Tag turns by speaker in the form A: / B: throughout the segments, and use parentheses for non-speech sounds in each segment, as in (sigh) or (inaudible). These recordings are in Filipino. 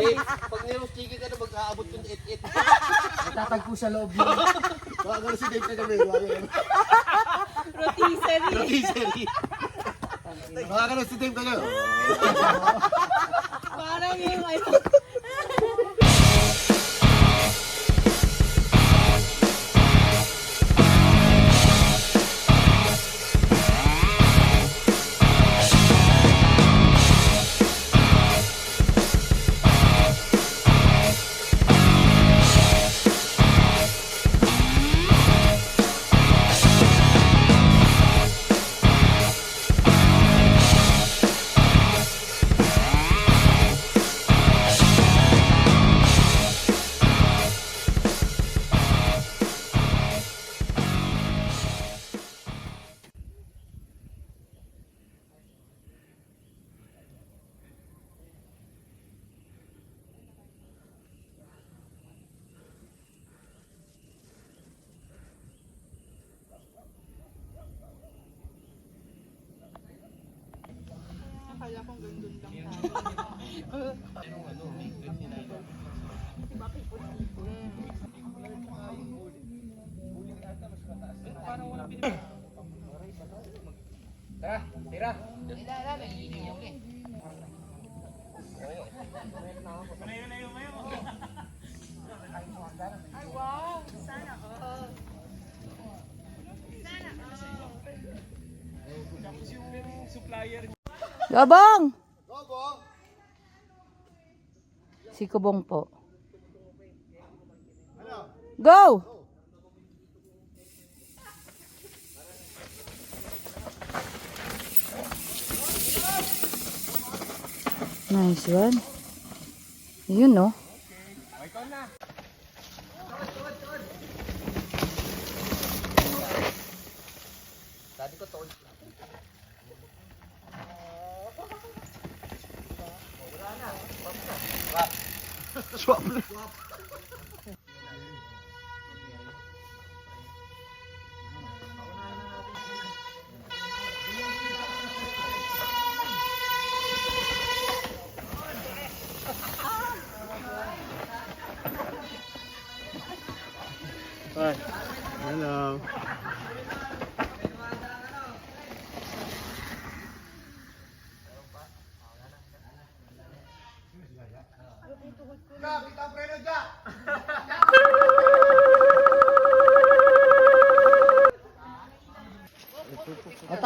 A: Dave,
B: pag nirong chiki ka na magkaabot yung it-it.
C: Natatagpo sa loob yun. Baka gano'n si Dave na kami.
D: Rotisserie.
C: Rotisserie. Baka gano'n si Dave na gano'n.
D: Parang yung ano.
E: akala kong gandun lang tayo. Pero ano,
B: may good nila yun. Diba pipon-pipon?
C: Parang wala pinipin. Tara,
B: tira. Tira, tira. May hindi yung eh.
C: Ay, wow!
A: Gabong!
C: Gogo.
A: Si Kubong po.
C: Ano?
A: Go! Nice one. Yun no.
C: Swap. Swap. Swap.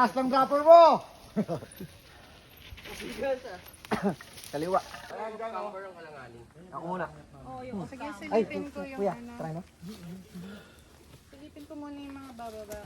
C: Mataas ng gapper mo! Kaliwa. Ako muna.
E: Oh, yung, sige, silipin ko yung ano.
C: try mo.
E: Silipin ko muna yung mga bababa.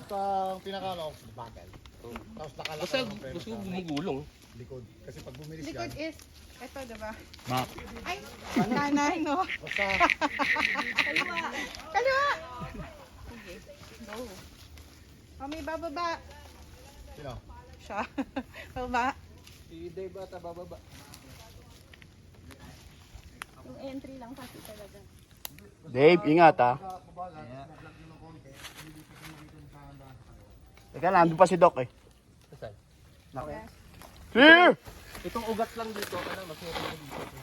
C: Ito ang pinakano, bagal. Tapos nakalakad Basta gusto ko bumugulong. Likod. Kasi pag bumilis yan,
E: Likod is, ito diba?
C: map.
E: Ay, kanan no.
C: Basta,
E: Kaliwa. Kaliwa. Sige, go. Oh, may bababa.
C: sino?
E: Siya. (laughs) Baba.
C: Si Dave ata bababa.
D: Yung entry lang kasi talaga.
F: Dave, ingat ha. Teka lang, andun pa si Doc eh.
C: Saan?
F: Here!
C: Itong ugat lang dito, ano, masira dito.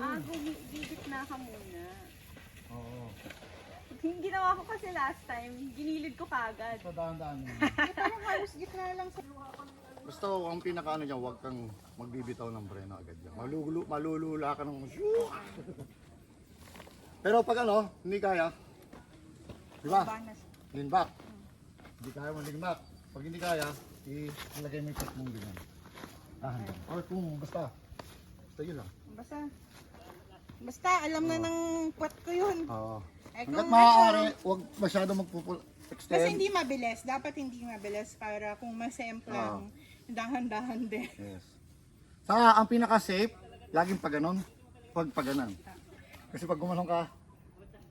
D: Ah, gigit na ka muna.
C: Oo.
D: Yung ginawa ko kasi last time, ginilid ko kagad.
C: So, dahan-dahan.
E: Parang (laughs) halos gitna lang sa
C: Basta ang pinakaano niya, huwag kang magbibitaw ng preno agad yan. Malulu malulula ka ng! Pero pag ano, hindi kaya, di ba? Lean back. Hindi kaya mo lean back. Pag hindi kaya, ilagay mo yung cut mong ganyan. Dahan-dahan. Or kung basta, basta yun lang.
E: Basta. Basta, alam na ng puwet ko yun.
C: Oo.
E: Eh,
C: Hanggat
E: kung
C: maaari,
E: ano,
C: huwag masyado magpupul
E: Kasi
C: extend.
E: hindi mabilis. Dapat hindi mabilis para kung masemplang, dahan-dahan din.
C: Yes. Sa ang pinaka-safe, laging pag ganon, pag pag ganon. Kasi pag gumanon ka,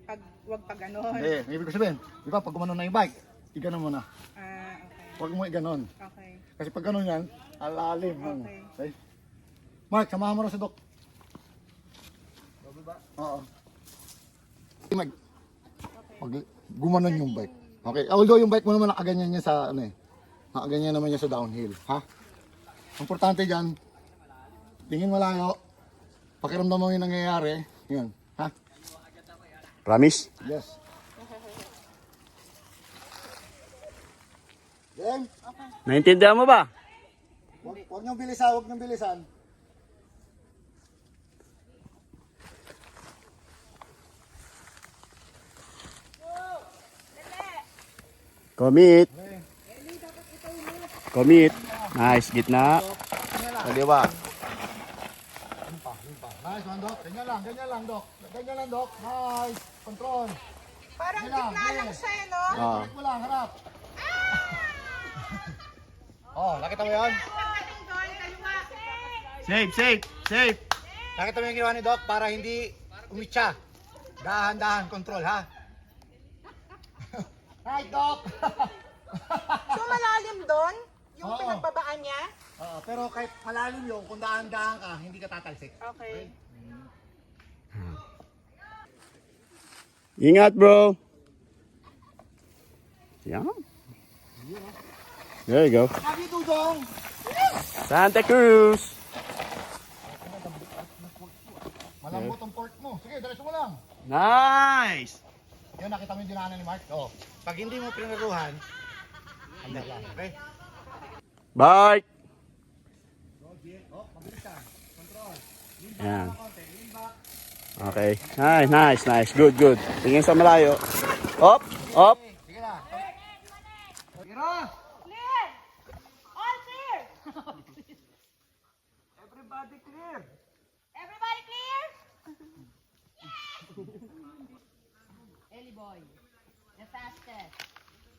E: Pag, wag pa ganon.
C: eh, ibig ko sabihin, di ba, pag gumanon na yung bike, iganon mo na.
E: Ah, okay.
C: Huwag mo iganon.
E: Okay.
C: Kasi pag ganon yan, alalim.
E: Okay.
C: Okay. Mark, samahan mo na si Doc. Oo. Mag, pag gumanon yung bike. Okay. Although yung bike mo naman nakaganyan niya sa ano eh. Nakaganyan naman niya sa downhill. Ha? Ang importante dyan, tingin malayo. Pakiramdam mo yung nangyayari. Yun. Ha?
F: Promise?
C: Yes. Game?
F: Naintindihan mo ba?
C: Huwag niyong bilisan, huwag niyong bilisan.
F: Commit. Commit. Nice, gitna. Kaliwa.
C: Nice one, Doc. Ganyan lang, ganyan lang, Doc. Ganyan lang, Doc. Nice. Control.
E: Parang gitna lang siya, eh, no?
F: Ah.
C: Balik mo lang, harap. oh, nakita mo
E: kaliwa.
F: Safe, safe, safe.
C: Nakita mo yung ginawa ni Doc para hindi umitsa. Dahan-dahan, control, ha? Hi, Doc! (laughs)
E: So, malalim doon? Yung
C: Oo.
E: pinagbabaan niya?
C: Oo, pero kahit malalim yung kung dahan-dahan ka, hindi ka tatalsik.
E: Okay.
F: Ingat, bro. Yan. There you go.
C: Sabi, Dudong!
F: Santa Cruz.
C: Malambot ang pork mo. Sige, diretso mo lang.
F: Nice.
C: Yun, nakita mo yung dinaanan ni Mark? Oo. Pag hindi mo pinaruhan, handa lang, okay?
F: Bye. Yan. Okay. Nice, nice, nice. Good, good. Tingin sa malayo. Op, op.
C: Sige na.
D: Clear! All clear! (laughs) Everybody clear! Everybody clear? (laughs)
A: Ellie boy, the fastest,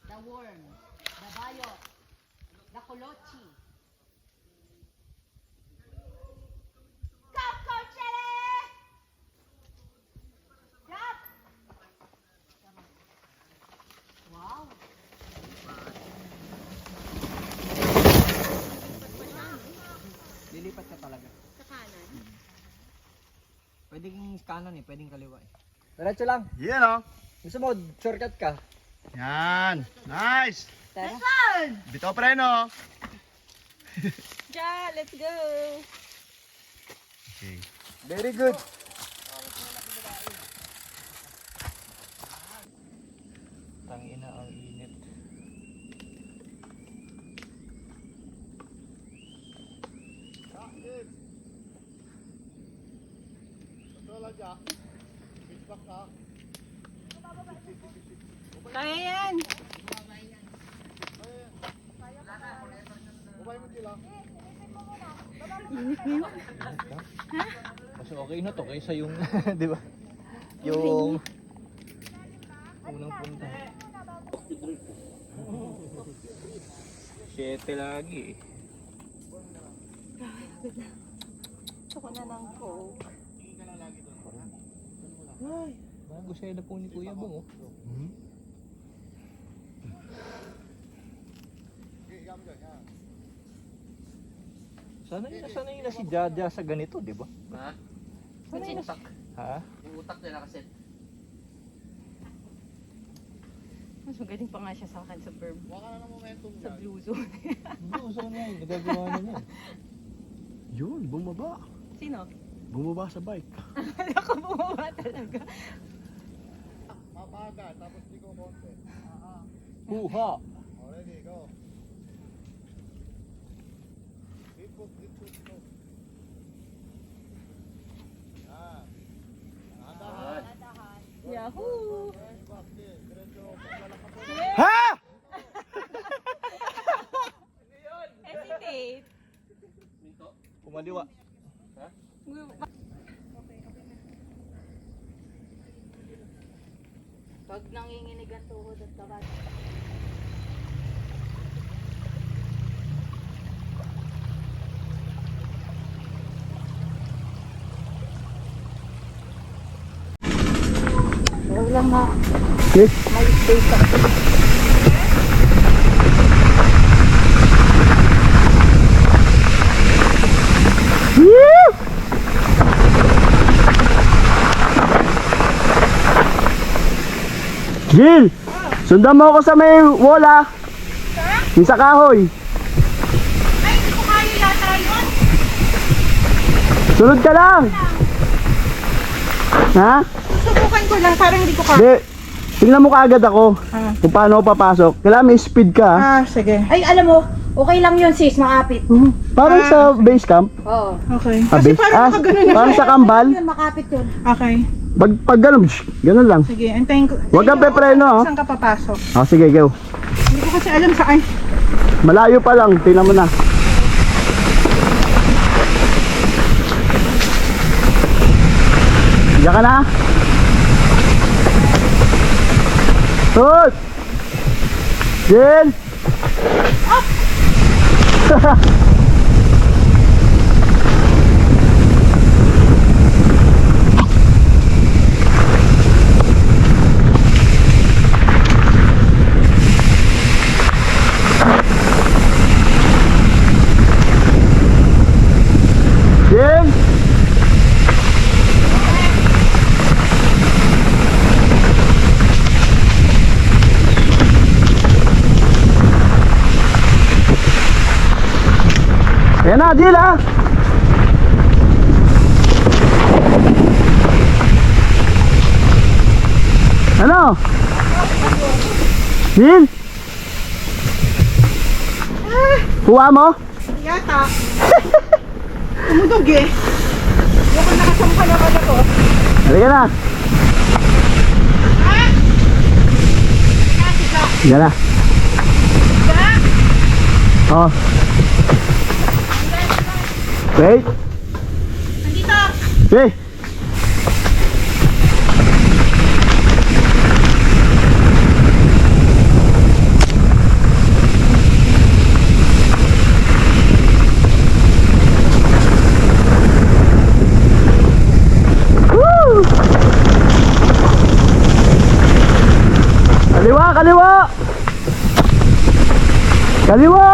A: the worm, the bayot, the kolochi.
D: Go, Coach Ellie! Drop!
A: Wow.
G: Lilipat ka talaga. Sa kanan? Pwedeng kanan eh, pwedeng kaliwa eh. Diretso lang.
F: Yan o.
G: Gusto mo, shortcut ka.
F: Yan. Nice.
D: One!
F: Bito preno. (laughs)
D: Ja, let's go!
F: Okay.
G: Very good. Tangina ang init.
C: Control lang dyan. Switch back ka.
D: Kaya yan!
C: Bubay mo sila.
G: Mas okay na to kaysa yung, (laughs) di ba? Yung unang punta. Siyete lagi.
D: Gusto ko na ng coke.
G: Ay, bago siya na po ni Kuya Bong oh. Sanay na sanay na si Jaja sa ganito, di ba?
B: Ha?
G: Sanay na Ha?
B: Yung utak nila kasi.
D: Mas magaling pa nga siya sa akin sa verb.
C: Ka na ng momentum
D: Sa blue zone.
G: Hindi, uso na yun. Nagagawa na niya. (laughs)
F: Yun, bumaba.
D: Sino?
F: Bumaba sa bike. (laughs)
D: Ako bumaba talaga.
C: Mapaga, tapos di ko konti.
G: Kuha!
C: Oh, ready, go. Deep foot, go. Yan. Dahan-dahan.
D: Yahoo!
C: Paglalak ka po.
F: Ha?
A: Pag nanginginig ang tuhod at kabad. Huwag lang na. May space ako.
F: Jill, sundan mo ako sa may wala. Yung sa kahoy.
E: Ay, hindi ko kaya yata yun.
F: Sunod ka lang! Ha?
E: Susubukan ko lang, parang hindi ko ka.
F: Di, tingnan mo kaagad ako
E: Ah.
F: kung paano ako papasok. Kailangan may speed ka. ha?
E: Ah, sige.
A: Ay, alam mo, okay lang yun sis, makapit.
F: Parang sa base camp.
A: Oo.
E: Okay.
F: Ah,
E: Kasi
F: base,
E: parang
F: ah, parang sa kambal.
A: Yun, makapit yun.
E: Okay.
F: Pag, pag ganun, shh, ganun lang.
E: Sige, antayin ko.
F: Huwag kang pepreno, ah.
E: Saan ka papasok?
F: Ah, sige, go.
E: Hindi ko kasi alam saan.
F: Malayo pa lang, tingnan mo na. Diyan ka na. Tut! Jin! Jin! (laughs) Ayan na, Jill ah! Ano? Jill? Kuha mo?
E: Yata. Umudog eh. Ko nakasangka na pala ko.
F: Halika na. Yan na. Oh. Wait.
E: Nandito.
F: Woo! Kaliwa, kaliwa! Kaliwa!